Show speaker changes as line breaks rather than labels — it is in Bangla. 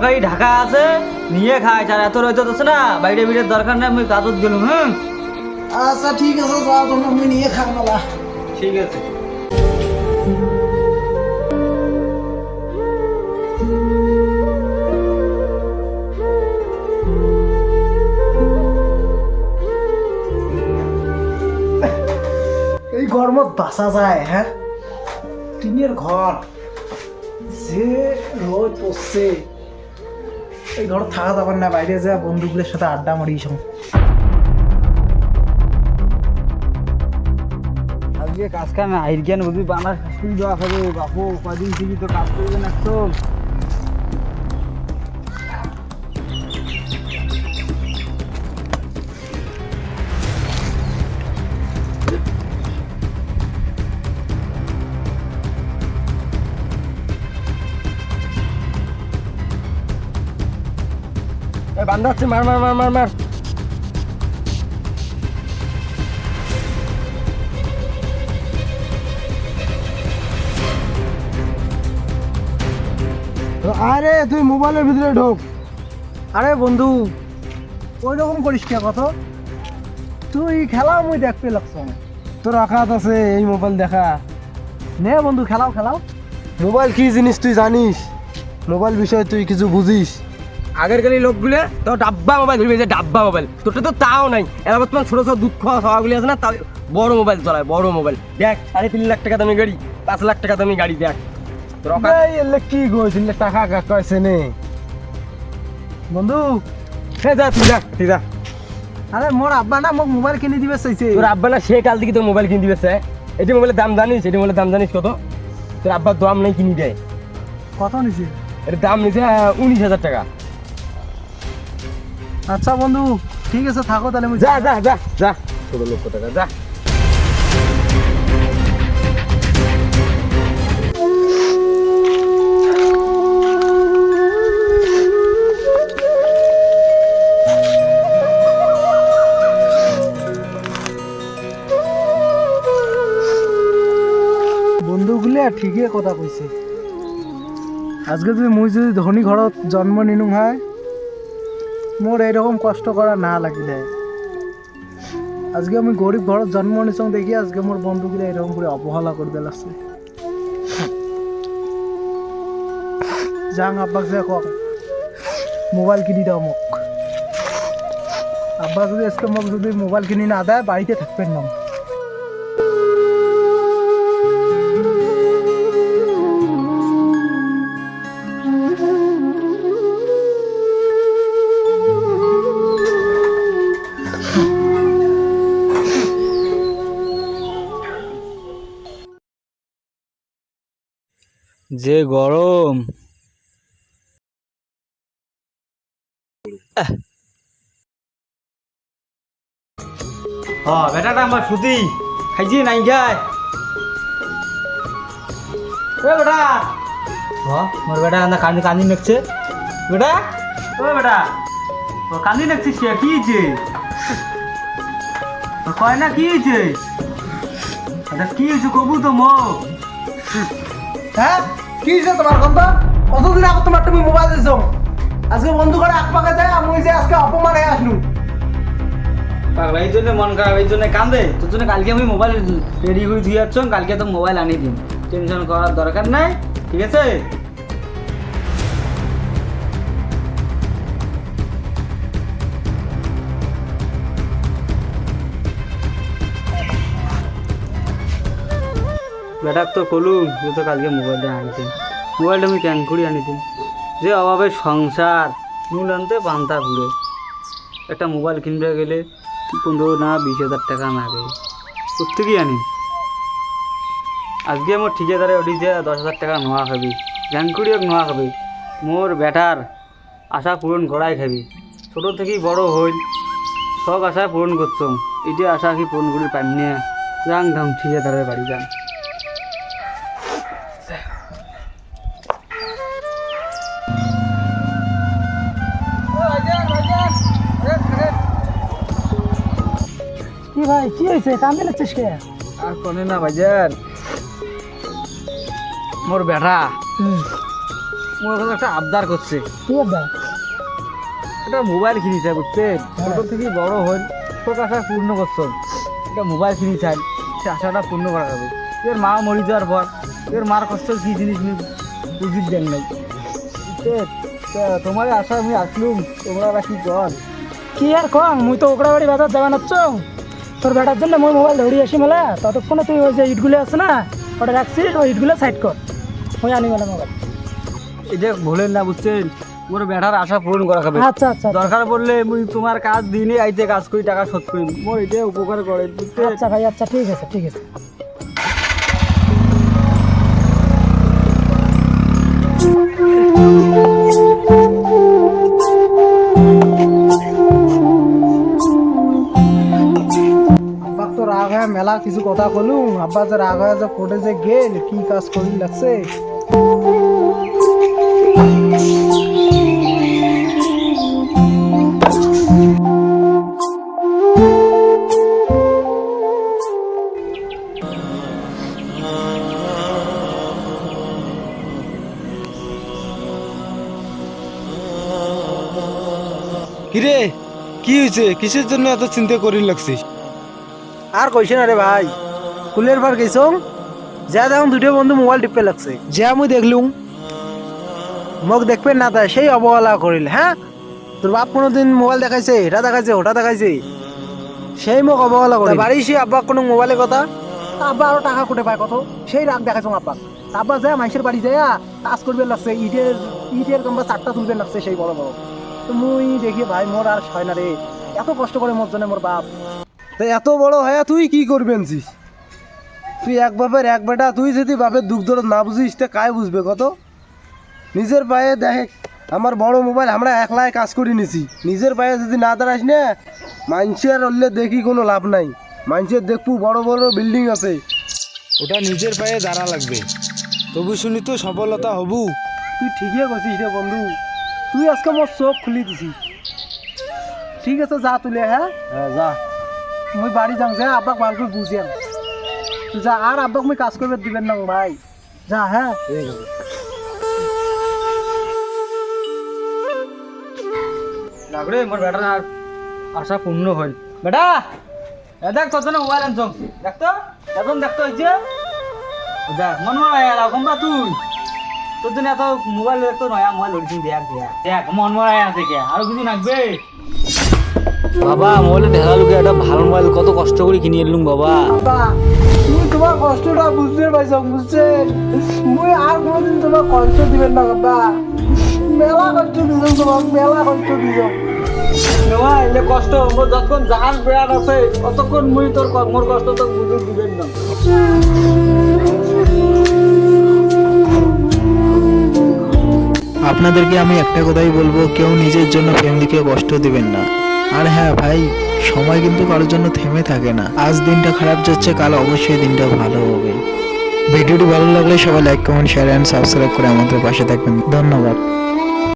তরকারি ঢাকা আছে নিয়ে খাই আর এত রয়েছে তো না বাইরে বিরের দরকার নেই আমি কাজত গেলুম হ্যাঁ
আচ্ছা ঠিক আছে যাও তুমি আমি নিয়ে খান মেলা
ঠিক আছে।
এই গরমত বাঁচা যায় হ্যাঁ? টিনের ঘর যে রোদ পড়ছে এই ধরো থাকা যাবার না, বাইরে যা বন্ধুগুলোর সাথে আড্ডা মারি সব
আজকে কাজ কাম আইর বুঝি বানার শাস্তি দেওয়া বাপু কদিন থেকে তো কাজ করবেন না
বান্ধা হচ্ছে মার মার মার মার। মার আরে, তুই মোবাইলের ভিতরে ঢোক।
আরে, বন্ধু ওই রকম করিস কে কত তুই খেলাও মুই দেখতে লাগছ
তোর আঘাত আছে, এই মোবাইল দেখা।
নে বন্ধু, খেলাও খেলাও।
মোবাইল কি জিনিস তুই জানিস? মোবাইল বিষয়ে তুই কিছু বুঝিস? আগের কালি লোকগুলো তো ডাব্বা মোবাইল ধরবে যে ডাব্বা মোবাইল তোরটা তো তাও নাই। এরা বর্তমান ছোট ছোট দুধ খাওয়া খাওয়াগুলি আছে না তাও বড় মোবাইল চলায় বড় মোবাইল দেখ সাড়ে তিন লাখ টাকা দামি গাড়ি পাঁচ লাখ টাকা দামি গাড়ি দেখ।
এলে কি কইছিল টাকা কাকাইছে নে? বন্ধু
হ্যাঁ যা তুই যা তুই যা।
আরে মোর আব্বা না মোক মোবাইল কিনে দিবে চাইছে।
তোর আব্বা না সে কাল থেকে তোর মোবাইল কিনে দিবে স্যার এটি মোবাইলের দাম জানিস এটি মোবাইলের দাম জানিস কত? তোর আব্বার দাম নেই কিনে দেয়
কত নিছে?
এর দাম নিছে উনিশ হাজার টাকা।
আচ্ছা বন্ধু ঠিক আছে থাকো তাহলে মুই
যা যা যা যা। ষোলো লক্ষ টাকা যা।
বন্ধুগুলো ঠিকই কথা কইছে আজকে যদি মুই যদি ধনী ঘৰত জন্ম নিনু হয় মোর এইরকম কষ্ট করা না লাগিলে। আজকে আমি গরিব ঘৰত জন্ম নিচং দেখি আজকে মোর বন্ধুগুলো এরকম করে অবহেলা করে দিলাছে যাং, আব্বাক যে কক মোবাইল কিনি দাও মোক। আব্বা যদি আজকে মোক যদি মোবাইল কিনি না দেয় বাড়িতে থাকবেন না।
যে গরম। বেটাটা আমার সুতি খাইছি নাই গায় এ বেটা। মোর বেটা না কান্দি কান্দি নেকছে। বেটা। ও বেটা ও কান্দি নেকছিস কে? কি হয়েছে ও কয় না কি হয়েছে এটা কি হয়েছে কবু তো মো
হ্যাঁ? কি হয়েছে তোমার কথা কতদিন আগে তোমার তুমি মোবাইল দিছো? আজকে বন্ধু করে এক পাকে যায়, আমি যে আজকে অপমান হয়ে আসলু
পাগলা, এই জন্য মন খারাপ, এই জন্য কান্দে? তোর জন্য কালকে আমি মোবাইল রেডি করে দিয়ে যাচ্ছ, কালকে তো মোবাইল আনিয়ে দিন টেনশন করার দরকার নাই, ঠিক আছে? বেটাক তো কলুম যে তো কালকে মোবাইলটা আনিতেন মোবাইলটা আমি ক্যান করে আনিতেন যে অভাবে সংসার নুন আনতে পান্তা ঘুরে। একটা মোবাইল কিনতে গেলে পনেরো না বিশ হাজার টাকা লাগে। কোথেকেই আনি? আজকে মোর ঠিকাদারে ওটি যে দশ হাজার টাকা নোয়া খাবি। জ্ঞানকুড়ি এক নোয়া খাবি? মোর বেটার আশা পূরণ করাই খাবি। ছোটো থেকেই বড় হইল সব আশা পূরণ করছ এটি আশা কি পূরণ করি পাইনি যাং ধাম ঠিকাদারের বাড়ি যান।
কি ভাই কি হয়েছে? কান্দে লাগছিস কে
আর কনে না মোর বেটা মোর কাছে একটা আবদার করছে।
কি দা
একটা মোবাইল কিনিছে বুঝছেন? ছোট থেকে বড় হল তোর আশা পূর্ণ করছ। একটা মোবাইল কিনি চাই সে আশাটা পূর্ণ করা যাবে। এর মা মরি যাওয়ার পর এর মার কষ্ট কি জিনিস বুঝির দেন নাই তোমার আশা আমি আসলুম। তোমরা আবার কি কর?
কি আর কম? মুই তো ওকরা বাড়ি বাজার যাবা নাচ্ছ। তোর বেটার জন্য মই মোবাইল ধরি আসি মেলা। ততক্ষণে তুই ওই যে ইটগুলো আছে না ওটা রাখছিস ওই ইটগুলো সাইড কর। মই আনি মেলা মোবাইল।
এটা ভুলেন না বুঝছেন? মোর বেটার আশা পূরণ করা খাবে
আচ্ছা আচ্ছা
দরকার পড়লে মুই তোমার কাজ দিনে আইতে কাজ করি টাকা শোধ করি। মোর এটা উপকার করে
আচ্ছা ভাই আচ্ছা ঠিক আছে ঠিক আছে। মেলা কিছু কথা কলুম। আব্বা যে রাগ হয়ে যে কোর্টে যে গেল, কি কাজ করি লাগছে?
কিরে? কি হয়েছে কিসের জন্য এত চিন্তা করি লাগছিস?
আর কইছে না রে ভাই। কুলের বার গেছো যা দেখুন দুটো বন্ধু মোবাইল টিপে লাগছে। যে আমি দেখলুম মোক দেখবেন না তাই সেই অবহেলা করিল হ্যাঁ? তোর বাপ কোনোদিন মোবাইল দেখাইছে এটা দেখাইছে ওটা দেখাইছে। সেই মোক অবহেলা করে বাড়ি সে আব্বা কোনো মোবাইলের কথা? আব্বা আরও টাকা কোটে পায় কত? সেই রাগ দেখাইছো আব্বা আব্বা যায় মাইসের বাড়ি যায় কাজ করবে লাগছে ইটের ইটের কিংবা চারটা তুলবে লাগছে সেই বড় বড়। তো মুই দেখি ভাই মোর আর হয় না রে। এত কষ্ট করে মোর জন্য মোর বাপ।
তা এত বড় হয়ে তুই কি করবেন জিস তুই এক বাপের এক বেটা তুই যদি বাপের দুঃখ দরদ না বুঝিস তা কায় বুঝবে কত? নিজের পায়ে দেখ আমার বড় মোবাইল আমরা একলাই কাজ করে নিছি। নিজের পায়ে যদি না দাঁড়াস না মানুষের হলে দেখি কোনো লাভ নাই। মানুষের দেখব বড় বড় বিল্ডিং আছে। ওটা নিজের পায়ে দাঁড়া লাগবে। তবু শুনি তো সফলতা হবু।
তুই ঠিকই করছিস রে বন্ধু। তুই আজকে মোর চোখ খুলি দিছিস। ঠিক আছে যা তুলে হ্যাঁ?
হ্যাঁ যা।
মুই বাড়ি যাম যে, আব্বাক ভালো করে বুঝিয়াম যা আর আব্বাক মুই কাজ করবে দিবেন না ভাই। যা হ্যাঁ
লাগরে মোর বেটার আশা পূর্ণ হল। বেটা দেখ তোর জন্য মোবাইল আনছো। দেখ তো এখন দেখতো হয়েছে দেখ, মন মরা এরকম বা তুই তোর জন্য এত মোবাইল দেখতো নয়া মোবাইল ধরেছি দেখ দেখ। দেখ, মন মরা আছে কে। আরও কিছু লাগবে বাবা মোবাইলে দেখা লোকে একটা ভালো মোবাইল কত কষ্ট করে কিনে এলুম বাবা।
তুমি তোমার কষ্টটা বুঝতে পারছ বুঝছেন মুই আর কোনোদিন তোমার কষ্ট দিবেন না আব্বা মেলা কষ্ট দিছ তোমার মেলা কষ্ট দিছ।
নেওয়া এলে কষ্ট মোর যতক্ষণ জাহাজ বেড়ান আছে ততক্ষণ মুই তোর মোর কষ্ট তো বুঝে দিবেন না।
আপনাদেরকে আমি একটা কথাই বলব কেউ নিজের জন্য ফ্যামিলিকে কষ্ট দিবেন না। আর হ্যাঁ ভাই, সময় কিন্তু কারোর জন্য থেমে থাকে না। আজ দিনটা খারাপ যাচ্ছে, কাল অবশ্যই দিনটা ভালো হবে। ভিডিওটি ভালো লাগলে সবাই like comment share and subscribe করে আমাদের পাশে থাকবেন। ধন্যবাদ।